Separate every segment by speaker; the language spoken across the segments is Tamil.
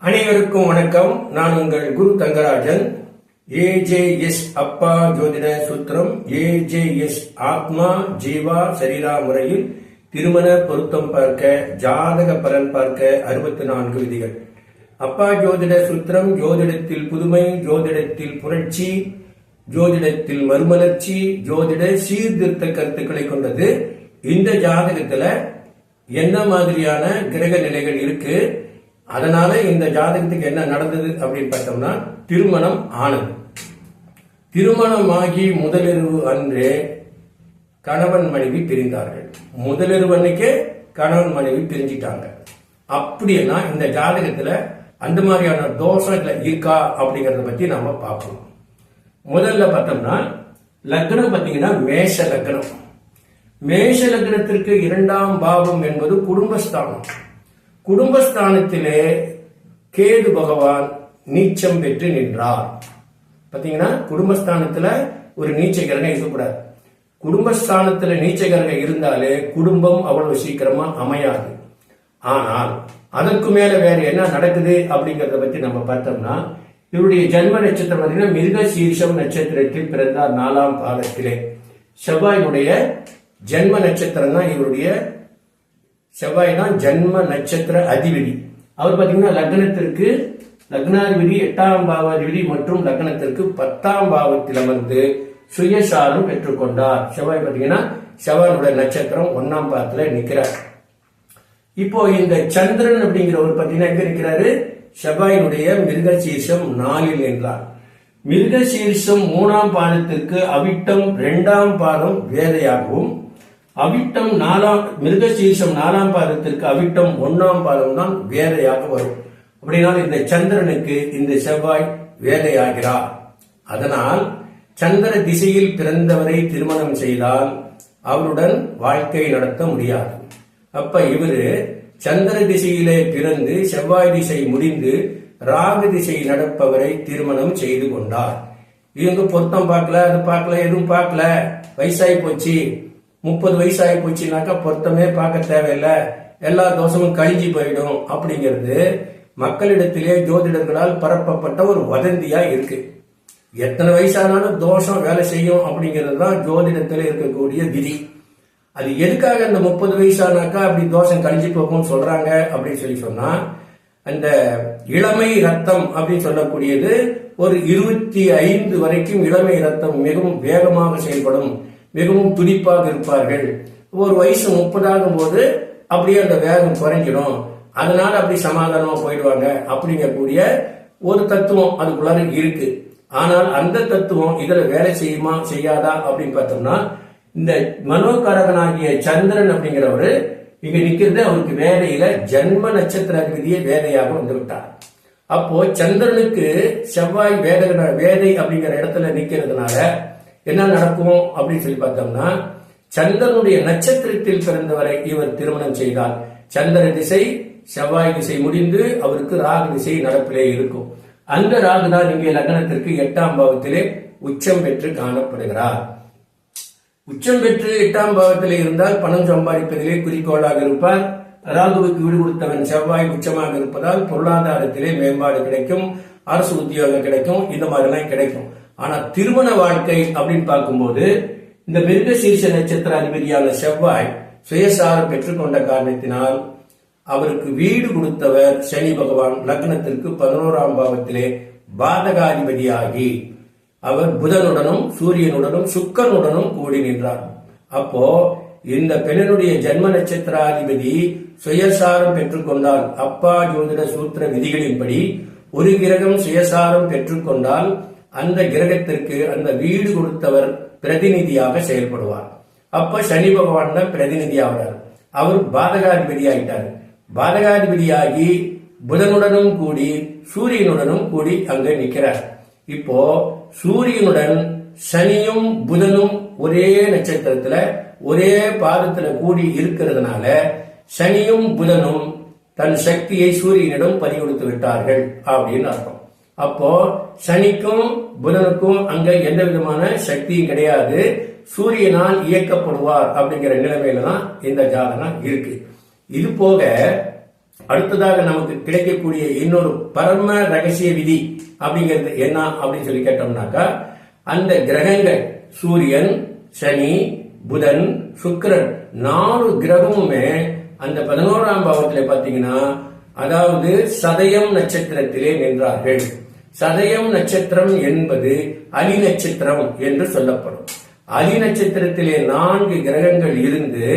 Speaker 1: அனைவருக்கும் வணக்கம். நான் உங்கள் குரு தங்கராஜன். ஏஜேஎஸ் அப்பா ஜோதிட சூத்திரம் ஏஜேஎஸ் ஆத்மா ஜீவா சரீரா முறையில் திருமண பொருத்தம் பார்க்க ஜாதக பலன் பார்க்க அறுபத்தி நான்கு விதிகள். அப்பா ஜோதிட சூத்திரம் ஜோதிடத்தில் புதுமை ஜோதிடத்தில் புரட்சி ஜோதிடத்தில் மறுமலர்ச்சி ஜோதிட சீர்திருத்த கருத்துக்களை கொண்டது. இந்த ஜாதகத்துல என்ன மாதிரியான கிரக நிலைகள் இருக்கு? அதனால இந்த ஜாதகத்துக்கு என்ன நடந்தது அப்படின்னு பார்த்தோம்னா திருமணம் ஆனது. திருமணமாகி முதலிரவு அன்றே கணவன் மனைவி பிரிந்தார்கள். முதலிரவு அன்னைக்கே கணவன் மனைவி பிரிஞ்சிட்டாங்க. அப்படின்னா இந்த ஜாதகத்துல அந்த மாதிரியான தோஷங்கள் இருக்கா அப்படிங்கறத பத்தி நம்ம பார்ப்போம். முதல்ல பார்த்தோம்னா லக்னம் பார்த்தீங்கன்னா மேஷ லக்னம். மேஷ லக்னத்திற்கு இரண்டாம் பாவம் என்பது குடும்பஸ்தானம். குடும்பஸ்தானத்திலே கேது பகவான் நீச்சம் பெற்று நின்றார். பாத்தீங்கன்னா குடும்பஸ்தானத்துல ஒரு நீச்ச இருக்கக்கூடாது. குடும்பஸ்தானத்துல நீச்ச இருந்தாலே குடும்பம் அவ்வளவு சீக்கிரமா அமையாது. ஆனால் அதற்கு மேல வேற என்ன நடக்குது அப்படிங்கறத பத்தி நம்ம பார்த்தோம்னா இவருடைய ஜன்ம நட்சத்திரம் பார்த்தீங்கன்னா மிருக சீர்ஷம் நட்சத்திரத்தில் பிறந்தார் நாலாம் பாதத்திலே. செவ்வாயினுடைய ஜென்ம நட்சத்திரம் தான் இவருடைய செவ்வாய் தான் ஜென்ம நட்சத்திர அதிபதி. அவர் பாத்தீங்கன்னா லக்னத்திற்கு லக்னாதிபதி எட்டாம் பாவாதிபதி மற்றும் லக்னத்திற்கு பத்தாம் பாவத்தில் அமர்ந்து சுயசாரம் பெற்றுக்கொண்டார். செவ்வாய் பாத்தீங்கன்னா செவ்வாயோட நட்சத்திரம் ஒன்னாம் பாவத்துல நிற்கிறார் இப்போ இந்த சந்திரன் அப்படிங்கிறவர் பாத்தீங்கன்னா எங்க நிக்கிறாரு செவ்வாயினுடைய மிருகசீர்ஷம் நாலில் நின்றார். மிருகசீர்ஷம் மூணாம் பாதத்திற்கு அவிட்டம் இரண்டாம் பாதம் வேதையாகவும் அவிட்டம் நாலாம் மிருக நாலாம் பாதத்திற்கு அவிட்டம் ஒன்னாம் பாதம் தான் வேதையாக வரும். அப்படினால் இந்த சந்திரனுக்கு இந்த செவ்வாய் வேதையாகிறார் அதனால் சந்திர திசையில் பிறந்தவரை திருமணம் செய்தால் அவருடன் வாழ்க்கை நடத்த முடியாது. அப்ப இவரு சந்திர திசையிலே பிறந்து செவ்வாய் திசை முடிந்து ராகு திசை நடப்பவரை திருமணம் செய்து கொண்டார். இவங்க பொருத்தம் பார்க்கல அது பார்க்கல எதுவும் பார்க்கல. வயசாகி போச்சு. முப்பது வயசாகி போச்சுனாக்கா பொருத்தமே பார்க்க தேவையில்லை. எல்லா தோஷமும் கழிஞ்சு போயிடும் அப்படிங்கிறது மக்களிடத்திலே ஜோதிடர்களால் பரப்பப்பட்ட ஒரு வதந்தியா இருக்கு. எத்தனை வயசானாலும் தோஷம் வேலை செய்யும் அப்படிங்கிறது தான் ஜோதிடத்தில் இருக்கக்கூடிய விதி. அது எதுக்காக அந்த முப்பது வயசானாக்கா அப்படி தோஷம் கழிஞ்சு போகும்னு சொல்றாங்க அப்படின்னு சொல்லி சொன்னா அந்த இளமை ரத்தம் அப்படின்னு சொல்லக்கூடியது ஒரு இருபத்தி ஐந்து வரைக்கும் இளமை ரத்தம் மிகவும் வேகமாக செயல்படும். மிகவும் துடிப்பாக இருப்பார்கள். ஒரு வயசு முப்பதாகும் போது அப்படியே அந்த வேகம் குறைஞ்சிடும். அதனால அப்படி சமாதானமா போயிடுவாங்க அப்படிங்கக்கூடிய ஒரு தத்துவம் அதுக்குள்ளார இருக்கு. ஆனால் அந்த தத்துவம் இதுல வேலை செய்யுமா செய்யாதா அப்படின்னு பார்த்தோம்னா இந்த மனோகாரகனாகிய சந்திரன் அப்படிங்கிறவரு இங்க நிக்கிறது அவருக்கு வேலையில ஜன்ம நட்சத்திர அதிபதியே வேதையாக வந்துவிட்டார். அப்போ சந்திரனுக்கு செவ்வாய் வேத வேதை அப்படிங்கிற இடத்துல நிக்கிறதுனால என்ன நடக்கும் அப்படின்னு சொல்லி பார்த்தோம்னா சந்திரனுடைய நட்சத்திரத்தில் பிறந்தவரை இவர் திருமணம் செய்தார். சந்திர திசை செவ்வாய் திசை முடிந்து அவருக்கு ராகு திசை நடப்பிலே இருக்கும். அந்த ராகு தான் இங்கே லக்னத்திற்கு எட்டாம் பாவத்திலே உச்சம் பெற்று காணப்படுகிறார். உச்சம் பெற்று எட்டாம் பாவத்தில் இருந்தால் பணம் சம்பாதிப்பதிலே குறிக்கோளாக இருப்பார். ராகுவுக்கு வீடு கொடுத்தவன் செவ்வாய் உச்சமாக இருப்பதால் பொருளாதாரத்திலே மேம்பாடு கிடைக்கும் அரசு உத்தியோகம் கிடைக்கும் இந்த மாதிரிலாம் கிடைக்கும். ஆனா திருமண வாழ்க்கை அப்படின்னு பார்க்கும்போது இந்த மிருகசீர்ஷ நட்சத்திர அதிபதியான செவ்வாய் சுயசாரம் பெற்றுக்கொண்ட காரணத்தினால் அவருக்கு வீடு கொடுத்தவர் சனி பகவான் லக்னத்திற்கு பதினோராம் பாவத்திலே பாதகாதிபதியாகி அவர் புதனுடனும் சூரியனுடனும் சுக்கரனுடனும் கூடி நின்றார். அப்போ இந்த பெண்ணினுடைய ஜென்ம நட்சத்திராதிபதி சுயசாரம் பெற்றுக்கொண்டால் அப்பா ஜோதிட சூத்திர விதிகளின்படி ஒரு கிரகம் சுயசாரம் பெற்றுக்கொண்டால் அந்த கிரகத்திற்கு அந்த வீடு கொடுத்தவர் பிரதிநிதியாக செயல்படுவார். அப்ப சனி பகவான் தான் பிரதிநிதியாகிறார் அவர் பாதகாதிபதி ஆயிட்டார். பாதகாதிபதியாகி புதனுடனும் கூடி சூரியனுடனும் கூடி அங்க நிற்கிறார். இப்போ சூரியனுடன் சனியும் புதனும் ஒரே நட்சத்திரத்துல ஒரே பாதத்துல கூடி இருக்கிறதுனால சனியும் புதனும் தன் சக்தியை சூரியனிடம் பறிகொடுத்து விட்டார்கள் அப்படின்னு அர்த்தம். அப்போ சனிக்கும் புதனுக்கும் அங்க எந்த விதமான சக்தியும் கிடையாது. சூரியனால் இயக்கப்படுவார் அப்படிங்கிற நிலைமையில தான் இந்த ஜாதகம் இருக்கு. இது போக அடுத்ததாக நமக்கு கிடைக்கக்கூடிய இன்னொரு பரம ரகசிய விதி அப்படிங்கிறது என்ன அப்படின்னு சொல்லி கேட்டோம்னாக்கா அந்த கிரகங்கள் சூரியன் சனி புதன் சுக்கரன் நாலு கிரகமுமே அந்த பதினோராம் பாவத்தில் பார்த்தீங்கன்னா அதாவது சதயம் நட்சத்திரத்திலே நின்றார்கள். சதயம் நட்சத்திரம் என்பது அலி நட்சத்திரம் என்று சொல்லப்படும். அலி நட்சத்திரத்திலே நான்கு கிரகங்கள் இருந்து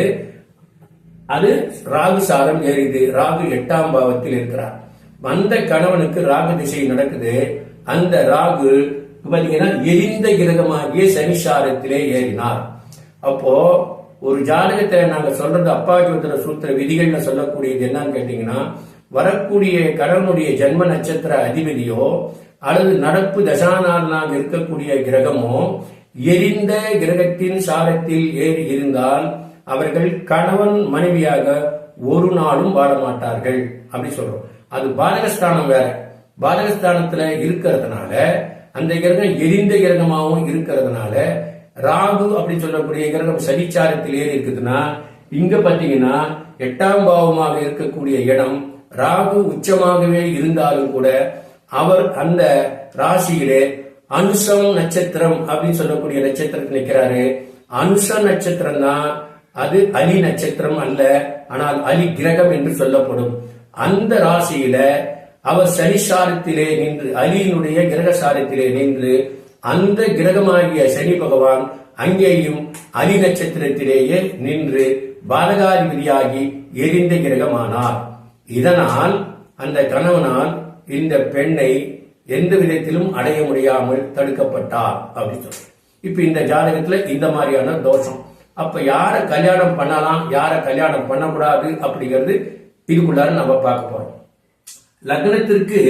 Speaker 1: அது ராகு சாரம் ஏறிது ராகு எட்டாம் பாவத்தில் இருக்கிறார். வந்த கணவனுக்கு ராகு திசை நடக்குது. அந்த ராகு பாத்தீங்கன்னா எரிந்த கிரகமாகிய சனிசாரத்திலே ஏறினார். அப்போ ஒரு ஜாதகத்தை நாங்க சொல்றது அப்பா ஜோதிட சூத்திர விதிகள்ல சொல்லக்கூடியது என்னன்னு கேட்டீங்கன்னா வரக்கூடிய கடவுளுடைய ஜென்ம நட்சத்திர அதிபதியோ அல்லது நடப்பு தசாநாளாக இருக்கக்கூடிய கிரகமோ எரிந்த கிரகத்தின் சாரத்தில் ஏறி இருந்தால் அவர்கள் கணவன் மனைவியாக ஒரு நாளும் வாழ மாட்டார்கள் அப்படி சொல்றோம். அது பாதகஸ்தானம் வேற. பாதகஸ்தானத்துல இருக்கிறதுனால அந்த கிரகம் எரிந்த கிரகமாகவும் இருக்கிறதுனால ராகு அப்படின்னு சொல்லக்கூடிய கிரகம் சனிச்சாரத்தில் ஏறி இருக்குதுன்னா இங்க பாத்தீங்கன்னா எட்டாம் பாவமாக இருக்கக்கூடிய இடம் ராகு உச்சமாகவே இருந்தாலும் கூட அவர் அந்த ராசியிலே அனுசம் நட்சத்திரம் அப்படின்னு சொல்லக்கூடிய நட்சத்திரத்தில் நிற்கிறாரு அனுச நட்சத்திரம் தான் அது அலி நட்சத்திரம் அல்ல ஆனால் அலி கிரகம் என்று சொல்லப்படும். அந்த ராசியில அவர் சனிசாரத்திலே நின்று அலியினுடைய கிரகசாரத்திலே நின்று அந்த கிரகமாகிய சனி பகவான் அங்கேயும் அலி நட்சத்திரத்திலேயே நின்று பாலகாதிபதியாகி எரிந்த கிரகமானார். இதனால் அந்த கணவனால் இந்த பெண்ணை எந்த விதத்திலும் அடைய முடியாமல் தடுக்கப்பட்டார் அப்படின்னு சொல்லி இப்ப இந்த ஜாதகத்துல இந்த மாதிரியான தோஷம். அப்ப யார கல்யாணம் பண்ணலாம் யார கல்யாணம் பண்ணக்கூடாது அப்படிங்கிறது இதுக்குள்ளார நம்ம பார்க்க போறோம். லக்னத்திற்கு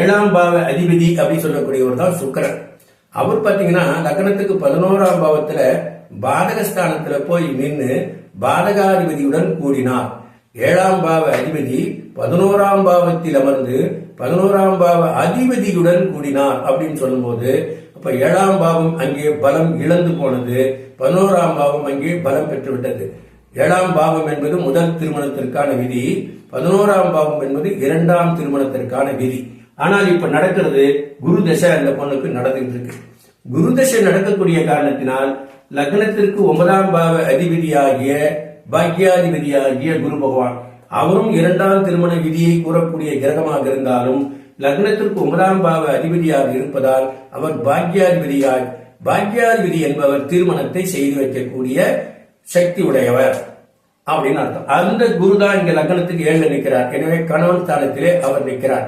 Speaker 1: ஏழாம் பாவ அதிபதி அப்படின்னு சொல்லக்கூடியவர் தான் சுக்கரன். அவர் பாத்தீங்கன்னா லக்னத்துக்கு பதினோராம் பாவத்துல பாதகஸ்தானத்துல போய் நின்று பாதகாதிபதியுடன் கூடினார். ஏழாம் பாவ அதிபதி பதினோராம் பாவத்தில் அமர்ந்து பதினோராம் பாவ அதிபதியுடன் கூடினார் அப்படின்னு சொல்லும்போது அப்ப ஏழாம் பாவம் அங்கே பலம் இழந்து போனது பதினோராம் பாவம் அங்கே பலம் பெற்றுவிட்டது ஏழாம் பாவம் என்பது முதல் திருமணத்திற்கான விதி பதினோராம் பாவம் என்பது இரண்டாம் திருமணத்திற்கான விதி. ஆனால் இப்ப நடக்கிறது குரு தசை அந்த பொண்ணுக்கு நடந்துட்டு இருக்கு குரு தசை நடக்கக்கூடிய காரணத்தினால் லக்னத்திற்கு ஒன்பதாம் பாவ அதிபதியாகிய பாக்யாதிபதியாகிய குரு பகவான் அவரும் இரண்டாம் திருமண விதியை கூறக்கூடிய கிரகமாக இருந்தாலும் லக்னத்திற்கு ஒன்பதாம் பாவ அதிபதியாக இருப்பதால் அவர் பாக்யாதிபதியாய் பாக்யாதிபதி என்பவர் திருமணத்தை செய்து வைக்கக்கூடிய சக்தி உடையவர் அப்படின்னு அர்த்தம். அந்த குரு தான் இங்க லக்னத்துக்கு ஏழு நிற்கிறார். எனவே கணவன் ஸ்தானத்திலே அவர் நிற்கிறார்.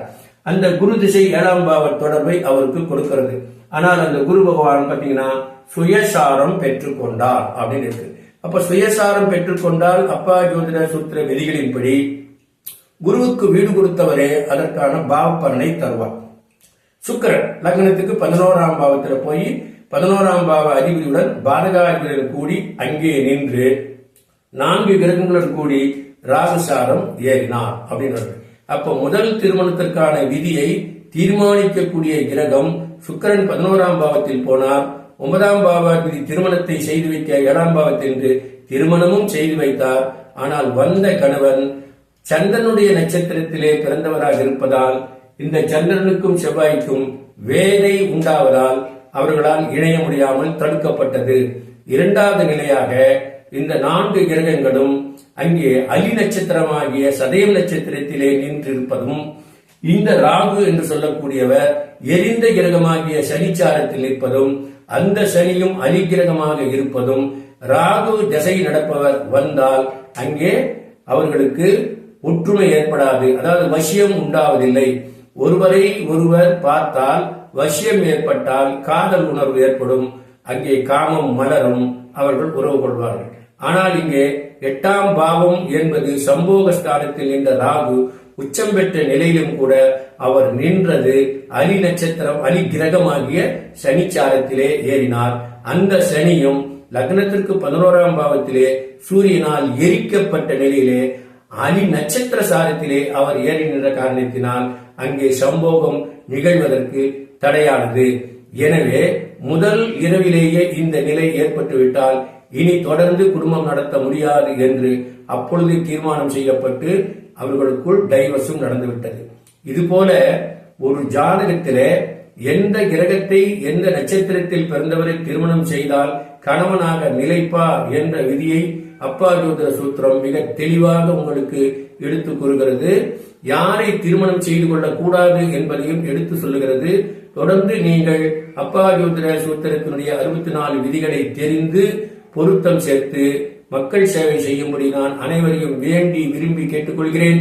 Speaker 1: அந்த குரு திசை ஏழாம் பாவ தொடர்பை அவருக்கு கொடுக்கிறது. ஆனால் அந்த குரு பகவான் பார்த்தீங்கன்னா சுயசாரம் பெற்றுக்கொண்டார் அப்படின்னு இருக்கு. அப்ப சுயசாரம் பெற்றுக்கொண்டால் அப்பா ஜோதிட சூத்திர விதிகளின்படி குருவுக்கு வீடு கொடுத்தவரே அதற்கான பாவ பலனை தருவார். சுக்கரன் லக்னத்துக்கு பதினோராம் பாவத்தில் போய் பதினோராம் பாவ அதிபதியுடன் பாதகாதிபதியுடன் கூடி அங்கே நின்று நான்கு கிரகங்களுடன் கூடி ராகசாரம் ஏறினார் அப்படின்னு அப்ப முதல் திருமணத்திற்கான விதியை தீர்மானிக்கக்கூடிய கிரகம் சுக்கரன் பதினோராம் பாவத்தில் போனார். ஒன்பதாம் பாவாதிபதி திருமணத்தை செய்து வைக்க ஏழாம் பாவத்தில் திருமணமும் செய்து வைத்தார். ஆனால் வந்த கணவன் சந்திரனுடைய நட்சத்திரத்திலே பிறந்தவராக இருப்பதால் இந்த சந்திரனுக்கும் செவ்வாய்க்கும் வேதை உண்டாவதால் அவர்களால் இணைய முடியாமல் தடுக்கப்பட்டது. இரண்டாவது நிலையாக இந்த நான்கு கிரகங்களும் அங்கே அலி நட்சத்திரமாகிய சதயம் நட்சத்திரத்திலே நின்றிருப்பதும் இந்த ராகு என்று சொல்லக்கூடியவர் எரிந்த கிரகமாகிய சனிச்சாரத்தில் நிற்பதும் அந்த சனியும் அலிகிரகமாக இருப்பதும் ராகு திசை நடப்பவர் வந்தால் அங்கே அவர்களுக்கு ஒற்றுமை ஏற்படாது. அதாவது வசியம் உண்டாவதில்லை. ஒருவரை ஒருவர் பார்த்தால் வசியம் ஏற்பட்டால் காதல் உணர்வு ஏற்படும். அங்கே காமம் மலரும். அவர்கள் உறவு கொள்வார்கள். ஆனால் இங்கே எட்டாம் பாவம் என்பது சம்போக ஸ்தானத்தில் நின்ற ராகு உச்சம் பெற்ற நிலையிலும் கூட அவர் நின்றது அலி நட்சத்திரம் அலி கிரகமாகிய சனிச்சாரத்திலே ஏறினார். அந்த சனியும் லக்னத்திற்கு பதினோராம் பாவத்திலே சூரியனால் எரிக்கப்பட்ட நிலையிலே அலி நட்சத்திர சாரத்திலே அவர் ஏறி நின்ற காரணத்தினால் அங்கே சம்போகம் நிகழ்வதற்கு தடையானது. எனவே முதல் இரவிலேயே இந்த நிலை ஏற்பட்டுவிட்டால் இனி தொடர்ந்து குடும்பம் நடத்த முடியாது என்று அப்பொழுது தீர்மானம் செய்யப்பட்டு அவர்களுக்குள் டைவர்ஸும் நடந்துவிட்டது. இது போல ஒரு ஜாதகத்தில எந்த கிரகத்தை எந்த நட்சத்திரத்தில் பிறந்தவரை திருமணம் செய்தால் கணவனாக நிலைப்பார் என்ற விதியை அப்பா ஜோதிர சூத்திரம் மிக தெளிவாக உங்களுக்கு எடுத்து கூறுகிறது. யாரை திருமணம் செய்து கொள்ளக்கூடாது என்பதையும் எடுத்து சொல்லுகிறது. தொடர்ந்து நீங்கள் அப்பா ஜோதிர சூத்திரத்தினுடைய அறுபத்தி நாலு விதிகளை தெரிந்து பொருத்தம் சேர்த்து மக்கள் சேவை செய்யும்படி நான் அனைவரையும் வேண்டி விரும்பி கேட்டுக்கொள்கிறேன்.